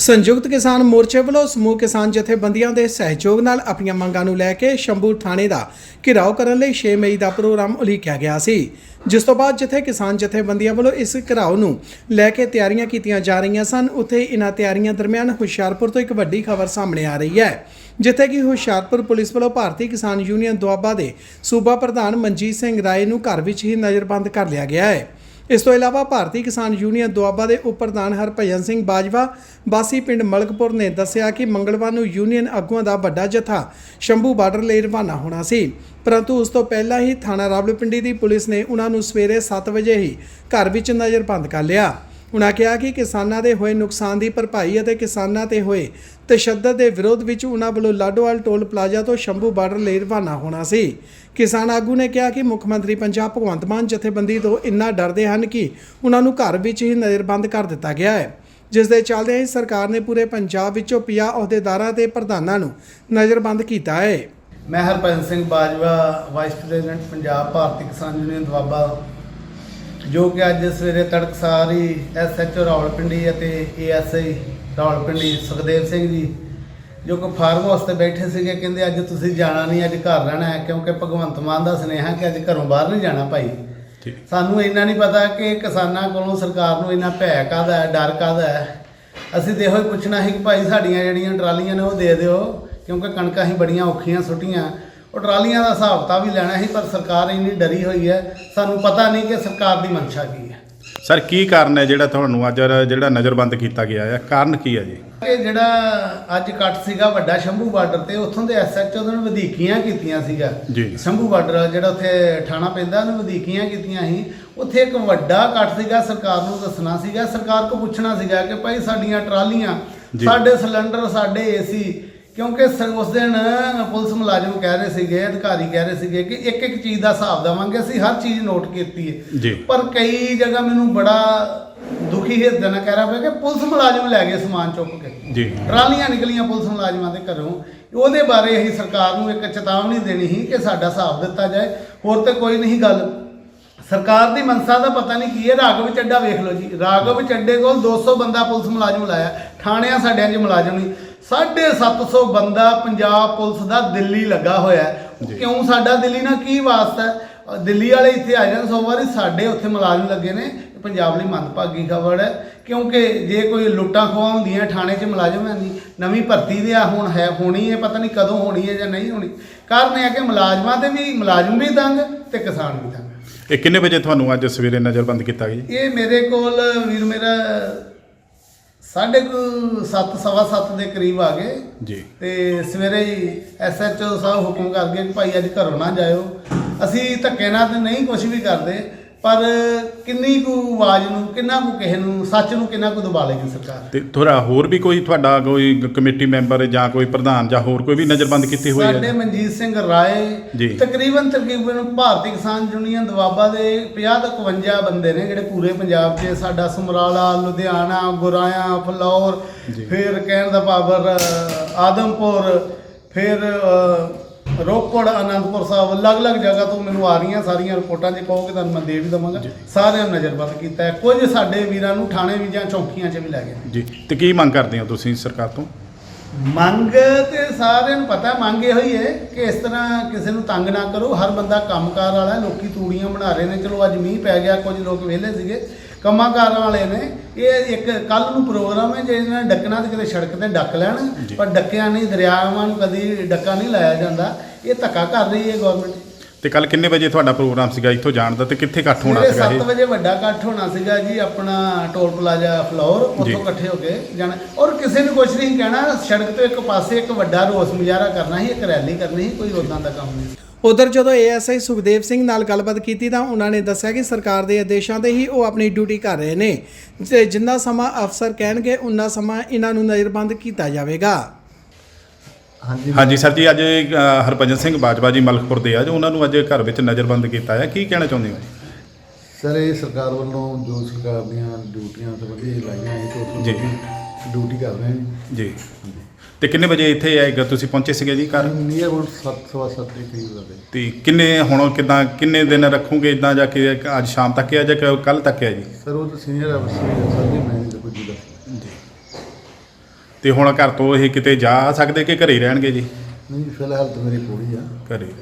ਸੰਯੁਕਤ ਕਿਸਾਨ ਮੋਰਚੇ ਵੱਲੋਂ ਸਮੂਹ ਕਿਸਾਨ ਜਥੇਬੰਦੀਆਂ ਦੇ ਸਹਿਯੋਗ ਨਾਲ ਆਪਣੀਆਂ ਮੰਗਾਂ ਨੂੰ ਲੈ ਕੇ ਸ਼ੰਭੂ ਥਾਣੇ ਦਾ ਘਿਰਾਓ ਕਰਨ ਲਈ 6 ਮਈ ਦਾ ਪ੍ਰੋਗਰਾਮ ਉਲੀਕਿਆ ਗਿਆ ਸੀ। ਜਿਸ ਤੋਂ ਬਾਅਦ ਜਿੱਥੇ ਕਿਸਾਨ ਜਥੇਬੰਦੀਆਂ ਵੱਲੋਂ ਇਸ ਘਿਰਾਓ ਨੂੰ ਲੈ ਕੇ ਤਿਆਰੀਆਂ ਕੀਤੀਆਂ ਜਾ ਰਹੀਆਂ ਸਨ, ਉੱਥੇ ਇਹਨਾਂ ਤਿਆਰੀਆਂ ਦਰਮਿਆਨ ਹੁਸ਼ਿਆਰਪੁਰ ਤੋਂ ਇੱਕ ਵੱਡੀ ਖਬਰ ਸਾਹਮਣੇ ਆ ਰਹੀ ਹੈ, ਜਿੱਥੇ ਕਿ ਹੁਸ਼ਿਆਰਪੁਰ ਪੁਲਿਸ ਵੱਲੋਂ ਭਾਰਤੀ ਕਿਸਾਨ ਯੂਨੀਅਨ ਦੁਆਬਾ ਦੇ ਸੂਬਾ ਪ੍ਰਧਾਨ ਮਨਜੀਤ ਸਿੰਘ ਰਾਏ ਨੂੰ ਘਰ ਵਿੱਚ ਹੀ ਨਜ਼ਰਬੰਦ ਕਰ ਲਿਆ ਗਿਆ ਹੈ। ਇਸ ਤੋਂ ਇਲਾਵਾ ਭਾਰਤੀ ਕਿਸਾਨ ਯੂਨੀਅਨ ਦੁਆਬਾ ਦੇ ਉਪ ਪ੍ਰਧਾਨ ਹਰਭਜਨ ਸਿੰਘ ਬਾਜਵਾ ਬਾਸੀ ਪਿੰਡ ਮਲਕਪੁਰ ਨੇ ਦੱਸਿਆ ਕਿ ਮੰਗਲਵਾਰ ਨੂੰ ਯੂਨੀਅਨ ਆਗੂਆਂ ਦਾ ਵੱਡਾ ਜਥਾ ਸ਼ੰਭੂ ਬਾਰਡਰ ਲਈ ਰਵਾਨਾ ਹੋਣਾ ਸੀ। ਪਰੰਤੂ ਉਸ ਤੋਂ ਪਹਿਲਾਂ ਹੀ ਥਾਣਾ ਰਾਵਲਪਿੰਡੀ ਦੀ ਪੁਲਿਸ ਨੇ ਉਹਨਾਂ ਨੂੰ ਸਵੇਰੇ 7 ਵਜੇ ਹੀ ਘਰ ਵਿੱਚ ਨਜ਼ਰਬੰਦ ਕਰ ਲਿਆ। ਉਨ੍ਹਾਂ ਕਿਹਾ ਕਿ ਕਿਸਾਨਾਂ ਦੇ ਹੋਏ ਨੁਕਸਾਨ ਦੀ ਭਰਪਾਈ ਅਤੇ ਕਿਸਾਨਾਂ ਤੇ ਹੋਏ ਤਸ਼ੱਦਦ ਦੇ ਵਿਰੋਧ ਵਿੱਚ ਉਹਨਾਂ ਵੱਲੋਂ ਲਾਡੋਵਾਲ ਟੋਲ ਪਲਾਜ਼ਾ ਤੋਂ ਸ਼ੰਭੂ ਬਾਰਡਰ ਲਈ ਰਵਾਨਾ ਹੋਣਾ ਸੀ। ਕਿਸਾਨ ਆਗੂ ਨੇ ਕਿਹਾ ਕਿ ਮੁੱਖ ਮੰਤਰੀ ਪੰਜਾਬ ਭਗਵੰਤ ਮਾਨ ਜਥੇਬੰਦੀ ਤੋਂ ਇੰਨਾ ਡਰਦੇ ਹਨ ਕਿ ਉਹਨਾਂ ਨੂੰ ਘਰ ਵਿੱਚ ਹੀ ਨਜ਼ਰਬੰਦ ਕਰ ਦਿੱਤਾ ਗਿਆ ਹੈ। ਜਿਸ ਦੇ ਚੱਲਦਿਆਂ ਹੀ ਸਰਕਾਰ ਨੇ ਪੂਰੇ ਪੰਜਾਬ ਵਿੱਚੋਂ 50 ਅਹੁਦੇਦਾਰਾਂ ਤੇ ਪ੍ਰਧਾਨਾਂ ਨੂੰ ਨਜ਼ਰਬੰਦ ਕੀਤਾ ਹੈ। ਮੈਂ Harbhajan Singh Bajwa vice president Punjab Bharti Kisan Union Doaba, ਜੋ ਕਿ ਅੱਜ ਸਵੇਰੇ ਤੜਕਸਾਰ ਹੀ ਐਸਐਚਓ ਰਾਵਲਪਿੰਡੀ ਅਤੇ ਏਐਸਆਈ ਰਾਵਲਪਿੰਡੀ ਸੁਖਦੇਵ ਸਿੰਘ ਜੀ ਜੋ ਕਿ ਫਾਰਮ ਹਾਊਸ ਤੇ ਬੈਠੇ ਸੀਗੇ ਕਹਿੰਦੇ ਅੱਜ ਤੁਸੀਂ ਜਾਣਾ ਨਹੀਂ ਅੱਜ ਘਰ ਰਹਿਣਾ ਹੈ ਕਿਉਂਕਿ ਭਗਵੰਤ ਮਾਨ ਦਾ ਸੁਨੇਹਾ ਕਿ ਅੱਜ ਘਰੋਂ ਬਾਹਰ ਨਹੀਂ ਜਾਣਾ ਭਾਈ। ਸਾਨੂੰ ਇੰਨਾ ਨਹੀਂ ਪਤਾ ਕਿ ਕਿਸਾਨਾਂ ਕੋਲੋਂ ਸਰਕਾਰ ਨੂੰ ਇੰਨਾ ਭੈ ਕਾਹਦਾ ਹੈ ਡਰ ਕਾਹਦਾ ਹੈ। ਅਸੀਂ ਤੇ ਇਹੋ ਹੀ ਪੁੱਛਣਾ ਸੀ ਕਿ ਭਾਈ ਸਾਡੀਆਂ ਜਿਹੜੀਆਂ ਟਰਾਲੀਆਂ ਨੇ ਉਹ ਦੇ ਦਿਓ ਕਿਉਂਕਿ ਕਣਕਾਂ ਹੀ ਬੜੀਆਂ ਔਖੀਆਂ ਸੁੱਟੀਆਂ। ਉਹ ਟਰਾਲੀਆਂ ਦਾ ਹਿਸਾਬ ਤਾਂ ਵੀ ਲੈਣਾ ਸੀ ਪਰ ਸਰਕਾਰ ਇੰਨੀ ਡਰੀ ਹੋਈ ਹੈ ਸਾਨੂੰ ਪਤਾ ਨਹੀਂ ਕਿ ਸਰਕਾਰ ਦੀ ਮਨਸ਼ਾ ਕੀ ਹੈ। ਸਰ ਕੀ ਕਾਰਨ ਹੈ ਜਿਹੜਾ ਤੁਹਾਨੂੰ ਅੱਜ ਜਿਹੜਾ ਨਜ਼ਰਬੰਦ ਕੀਤਾ ਗਿਆ ਹੈ ਕਾਰਨ ਕੀ ਹੈ ਜੀ ਕਿ ਜਿਹੜਾ ਅੱਜ ਕੱਟ ਸੀਗਾ ਵੱਡਾ ਸ਼ੰਭੂ ਬਾਰਡਰ ਤੇ ਉੱਥੋਂ ਦੇ ਐਸਐਚਓ ਨੇ ਵਧੀਕੀਆਂ ਕੀਤੀਆਂ ਸੀਗਾ ਜੀ। ਸ਼ੰਭੂ ਬਾਰਡਰ ਜਿਹੜਾ ਉੱਥੇ ਠਾਣਾ ਪੈਂਦਾ ਉਹਨੇ ਵਧੀਕੀਆਂ ਕੀਤੀਆਂ ਸੀ ਉੱਥੇ ਇੱਕ ਵੱਡਾ ਕੱਟ ਸੀਗਾ ਸਰਕਾਰ ਨੂੰ ਦੱਸਣਾ ਸੀਗਾ ਸਰਕਾਰ ਕੋ ਪੁੱਛਣਾ ਸੀਗਾ ਕਿ ਭਾਈ ਸਾਡੀਆਂ ਟਰਾਲੀਆਂ ਜੀ। ਸਾਡੇ ਸਿਲੰਡਰ ਸਾਡੇ ਏਸੀ ਕਿਉਂਕਿ ਸ- ਉਸ ਦਿਨ ਪੁਲਿਸ ਮੁਲਾਜ਼ਮ ਕਹਿ ਰਹੇ ਸੀਗੇ ਅਧਿਕਾਰੀ ਕਹਿ ਰਹੇ ਸੀਗੇ ਕਿ ਇੱਕ ਇੱਕ ਚੀਜ਼ ਦਾ ਹਿਸਾਬ ਦੇਵਾਂਗੇ ਅਸੀਂ ਹਰ ਚੀਜ਼ ਨੋਟ ਕੀਤੀ ਹੈ। ਜੀ। ਪਰ ਕਈ ਜਗ੍ਹਾ ਮੈਨੂੰ ਬੜਾ ਦੁਖੀ ਹਿਰਦੇ ਨਾਲ ਕਹਿ ਰਿਹਾ ਪਿਆ ਕਿ ਪੁਲਿਸ ਮੁਲਾਜ਼ਮ ਲੈ ਗਏ ਸਮਾਨ ਚੁੱਕ ਕੇ। ਜੀ। ਟਰਾਲੀਆਂ ਨਿਕਲੀਆਂ ਪੁਲਿਸ ਮੁਲਾਜ਼ਮਾਂ ਦੇ ਘਰੋਂ। ਉਹਦੇ ਬਾਰੇ ਅਸੀਂ ਸਰਕਾਰ ਨੂੰ ਇੱਕ ਚੇਤਾਵਨੀ ਦੇਣੀ ਸੀ ਕਿ ਸਾਡਾ ਹਿਸਾਬ ਦਿੱਤਾ ਜਾਏ। ਹੋਰ ਤੇ ਕੋਈ ਨਹੀਂ ਗੱਲ। ਸਰਕਾਰ ਦੀ ਮਨਸਾ ਦਾ ਪਤਾ ਨਹੀਂ ਕੀ ਹੈ। ਰਾਘਵ ਚੱਡਾ ਵੇਖ ਲਓ ਜੀ। ਰਾਘਵ ਚੱਡੇ ਕੋਲ 200 ਬੰਦਾ ਪੁਲਿਸ ਮੁਲਾਜ਼ਮ ਲਾਇਆ। ਥਾਣਿਆਂ ਸਾਡਿਆਂ 'ਚ ਮੁਲਾਜ਼ਮ ਨਹੀਂ। 750 ਬੰਦਾ ਪੰਜਾਬ ਪੁਲਿਸ ਦਾ ਦਿੱਲੀ ਲੱਗਾ ਹੋਇਆ ਹੈ। ਕਿਉਂ ਸਾਡਾ ਦਿੱਲੀ ਨਾਲ ਕੀ ਵਾਸਤਾ ਹੈ? ਦਿੱਲੀ ਵਾਲੇ ਇੱਥੇ ਆ ਜਾਣ ਸੋ ਵਾਰੀ ਸਾਡੇ ਉੱਥੇ ਮੁਲਾਜ਼ਮ ਲੱਗੇ ਨੇ ਪੰਜਾਬ ਲਈ ਮੰਦਭਾਗੀ ਖਬਰ ਹੈ। ਕਿਉਂਕਿ ਜੇ ਕੋਈ ਲੁੱਟਾਂ ਖੋਹਾਂ ਹੁੰਦੀਆਂ ਥਾਣੇ 'ਚ ਮੁਲਾਜ਼ਮ ਹੈ ਨਹੀਂ ਨਵੀਂ ਭਰਤੀ ਦੇ ਆ ਹੁਣ ਹੈ ਹੋਣੀ ਹੈ ਪਤਾ ਨਹੀਂ ਕਦੋਂ ਹੋਣੀ ਹੈ ਜਾਂ ਨਹੀਂ ਹੋਣੀ। ਕਾਰਨ ਇਹ ਹੈ ਕਿ ਮੁਲਾਜ਼ਮਾਂ ਦੇ ਵੀ ਮੁਲਾਜ਼ਮ ਵੀ ਤੰਗ ਤੇ ਕਿਸਾਨ ਵੀ ਤੰਗ। ਇਹ ਕਿੰਨੇ ਵਜੇ ਤੁਹਾਨੂੰ ਅੱਜ ਸਵੇਰੇ ਨਜ਼ਰਬੰਦ ਕੀਤਾ ਗਿਆ ਜੀ? ਇਹ ਮੇਰੇ ਕੋਲ ਵੀਰ ਮੇਰਾ ਸਾਢੇ ਕੁ ਸੱਤ ਸਵਾ ਸੱਤ ਦੇ ਕਰੀਬ ਆ ਗਏ। ਜੀ। ਤੇ ਸਵੇਰੇ ਹੀ ਐਸਐਚਓ ਸਾਹਿਬ ਹੁਕਮ ਕਰ ਗਏ ਕਿ ਭਾਈ ਅੱਜ ਘਰੋਂ ਨਾ ਜਾਇਓ। ਅਸੀਂ ਧੱਕੇ ਨਾਲ ਤੇ ਨਹੀਂ ਕੁਝ ਵੀ ਕਰਦੇ। ਪਰ ਕਿੰਨੀ ਕੁ ਆਵਾਜ਼ ਨੂੰ ਕਿੰਨਾ ਕੁ ਕਿਸੇ ਨੂੰ ਸੱਚ ਨੂੰ ਕਿੰਨਾ ਕੁ ਦਬਾ ਲੇਗੀ ਸਰਕਾਰ ਤੇ ਥੋੜਾ ਹੋਰ ਵੀ ਕੋਈ ਤੁਹਾਡਾ ਕੋਈ ਕਮੇਟੀ ਮੈਂਬਰ ਜਾਂ ਕੋਈ ਪ੍ਰਧਾਨ ਜਾਂ ਹੋਰ ਕੋਈ ਵੀ ਨਜ਼ਰਬੰਦ ਕੀਤੀ ਹੋਈ ਸਾਡੇ ਹੈ ਮਨਜੀਤ ਸਿੰਘ ਰਾਏ। ਤਕਰੀਬਨ ਤਕਰੀਬਨ ਭਾਰਤੀ ਕਿਸਾਨ ਯੂਨੀਅਨ ਦਵਾਬਾ ਦੇ 50 ਤੋਂ 51 ਬੰਦੇ ਨੇ ਜਿਹੜੇ ਪੂਰੇ ਪੰਜਾਬ 'ਚ ਸਾਡਾ ਸਮਰਾਲਾ ਲੁਧਿਆਣਾ ਗੁਰਾਇਆ ਫਲੌਰ। ਫਿਰ ਕਹਿਣ ਦਾ ਪਾਵਰ ਆਦਮਪੁਰ ਫਿਰ ਰੋਪੜ ਅਨੰਦਪੁਰ ਸਾਹਿਬ ਅਲੱਗ-ਅਲੱਗ ਜਗ੍ਹਾ ਤੋਂ ਮੈਨੂੰ ਆ ਰਹੀਆਂ ਸਾਰੀਆਂ ਰਿਪੋਰਟਾਂ ਜੇ ਕਹੋਗੇ ਤੁਹਾਨੂੰ ਮੈਂ ਦੇ ਵੀ ਦਵਾਂਗਾ। ਸਾਰਿਆਂ ਨੂੰ ਨਜ਼ਰਬੰਦ ਕੀਤਾ ਹੈ। ਕੁਝ ਸਾਡੇ ਵੀਰਾਂ ਨੂੰ ਥਾਣੇ ਵੀ ਜਾਂ ਚੌਕੀਆਂ 'ਚ ਵੀ ਲੈ ਗਏ। ਜੀ ਤੇ ਕੀ ਮੰਗ ਕਰਦੇ ਹੋ ਤੁਸੀਂ ਸਰਕਾਰ ਤੋਂ? ਮੰਗ ਤੇ ਸਾਰਿਆਂ ਨੂੰ ਪਤਾ ਮੰਗ ਇਹੋ ਹੀ ਹੈ ਕਿ ਇਸ ਤਰ੍ਹਾਂ ਕਿਸੇ ਨੂੰ ਤੰਗ ਨਾ ਕਰੋ। ਹਰ ਬੰਦਾ ਕੰਮਕਾਰ ਵਾਲਾ ਲੋਕੀ ਤੂੜੀਆਂ ਬਣਾ ਰਹੇ ਨੇ। ਚਲੋ ਅੱਜ ਮੀਂਹ ਪੈ ਗਿਆ ਕੁਝ ਲੋਕ ਵਿਹਲੇ ਸੀਗੇ। ਕੰਮਾਂਕਾਰਾਂ ਵਾਲੇ ਨੇ। ਇਹ ਇੱਕ ਕੱਲ ਨੂੰ ਪ੍ਰੋਗਰਾਮ ਹੈ ਜੇ ਇਹਨਾਂ ਨੇ ਡੱਕਣਾ ਤੇ ਕਿਤੇ ਸੜਕ ਤੇ ਡੱਕ ਲੈਣ। ਪਰ ਡੱਕਿਆ ਨਹੀਂ ਦਰਿਆਵਾਂ ਨੂੰ ਕਦੀ ਡੱਕਾ ਨਹੀਂ ਲਾਇਆ ਜਾਂਦਾ। ਇਹ ਧੱਕਾ ਕਰ ਰਹੀ ਹੈ ਗਵਰਨਮੈਂਟ ਤੇ ਕੱਲ ਕਿੰਨੇ ਵਜੇ ਤੁਹਾਡਾ ਪ੍ਰੋਗਰਾਮ ਸੀਗਾ ਇੱਥੋਂ ਜਾਣ ਦਾ ਤੇ ਕਿੱਥੇ ਇਕੱਠ ਹੋਣਾ ਸੀਗਾ 7 ਇਹ ਵਜੇ ਵੱਡਾ ਇਕੱਠ ਹੋਣਾ ਸੀਗਾ ਜੀ ਆਪਣਾ ਟੋਲ ਪਲਾਜ਼ਾ ਫਲੋਰ। ਉੱਥੋਂ ਇਕੱਠੇ ਹੋ ਕੇ ਜਾਣਾ। ਔਰ ਕਿਸੇ ਨੂੰ ਕੁਝ ਨਹੀਂ ਕਹਿਣਾ ਸੜਕ ਤੋਂ ਇੱਕ ਪਾਸੇ ਇੱਕ ਵੱਡਾ ਰੋਸ ਮੁਜ਼ਾਹਰਾ ਕਰਨਾ ਸੀ ਇੱਕ ਰੈਲੀ ਕਰਨੀ ਸੀ ਕੋਈ ਉਦਾਂ ਦਾ ਕੰਮ ਨਹੀਂ। ਉਧਰ ਜਦੋਂ ਏਐਸਆਈ ਸੁਖਦੇਵ ਸਿੰਘ ਨਾਲ ਗੱਲਬਾਤ ਕੀਤੀ ਤਾਂ ਉਹਨਾਂ ਨੇ ਦੱਸਿਆ ਕਿ ਸਰਕਾਰ ਦੇ ਆਦੇਸ਼ਾਂ ਤੇ ਹੀ ਉਹ ਆਪਣੀ ਡਿਊਟੀ ਕਰ ਰਹੇ ਨੇ ਤੇ ਜਿੰਨਾ ਸਮਾਂ ਅਫਸਰ ਕਹਿਣਗੇ ਉਨਾ ਸਮਾਂ ਇਹਨਾਂ ਨੂੰ ਨਜ਼ਰਬੰਦ ਕੀਤਾ ਜਾਵੇਗਾ। ਹਾਂਜੀ ਹਾਂਜੀ ਸਰ ਜੀ ਅੱਜ ਅ, ਹਰਭਜਨ ਸਿੰਘ ਬਾਜਵਾ ਜੀ ਮਲਕਪੁਰ ਦੇ ਆ। ਜੋ ਉਹਨਾਂ ਨੂੰ ਅੱਜ ਘਰ ਵਿੱਚ ਨਜ਼ਰਬੰਦ ਕੀਤਾ ਹੈ ਕੀ ਕਹਿਣਾ ਚਾਹੁੰਦੇ ਹੋ? ਜੀ ਸਰ ਇਹ ਸਰਕਾਰ ਵੱਲੋਂ ਜੋ ਸਰਕਾਰ ਦੀਆਂ ਡਿਊਟੀਆਂ ਤੇ ਵਧੀਆ ਲਾਈਆਂ ਹੈ ਤੇ ਉਸ ਜੀ। ਡਿਊਟੀ ਕਰ ਰਹੇ ਹਾਂ ਜੀ। ਤੇ ਕਿੰਨੇ ਵਜੇ ਇੱਥੇ ਆਏਗਾ ਤੁਸੀਂ ਪਹੁੰਚੇ ਸੀਗੇ ਜੀ ਘਰ? ਨੀਅਰ ਅਬਾਊਟ 7 ਸੱਤ ਦੇ ਕਰੀਬ ਲੱਗੇ ਤੇ ਕਿੰਨੇ ਹੁਣ ਕਿਦਾਂ ਕਿੰਨੇ ਦਿਨ ਰੱਖੋਗੇ ਇਦਾਂ ਜਾ ਕੇ ਅੱਜ ਸ਼ਾਮ ਤੱਕ ਆ ਜਾਂ ਕੱਲ ਤੱਕ ਆ ਜੀ? ਸਰ ਉਹ ਤਾਂ ਸੀਨੀਅਰ ਅਫਸਰ ਆ ਸਰ ਜੀ ਮੈਂ ਨਹੀਂ ਦੱਸ ਜੀ। ਤੇ ਹੁਣ ਘਰ ਤੋਂ ਇਹ ਕਿਤੇ ਜਾ ਸਕਦੇ ਕਿ ਘਰੇ ਹੀ ਰਹਿਣਗੇ ਜੀ? ਨਹੀਂ ਫਿਲਹਾਲ ਤਾਂ ਮੇਰੀ ਪੂਰੀ ਆ। ਘਰੇ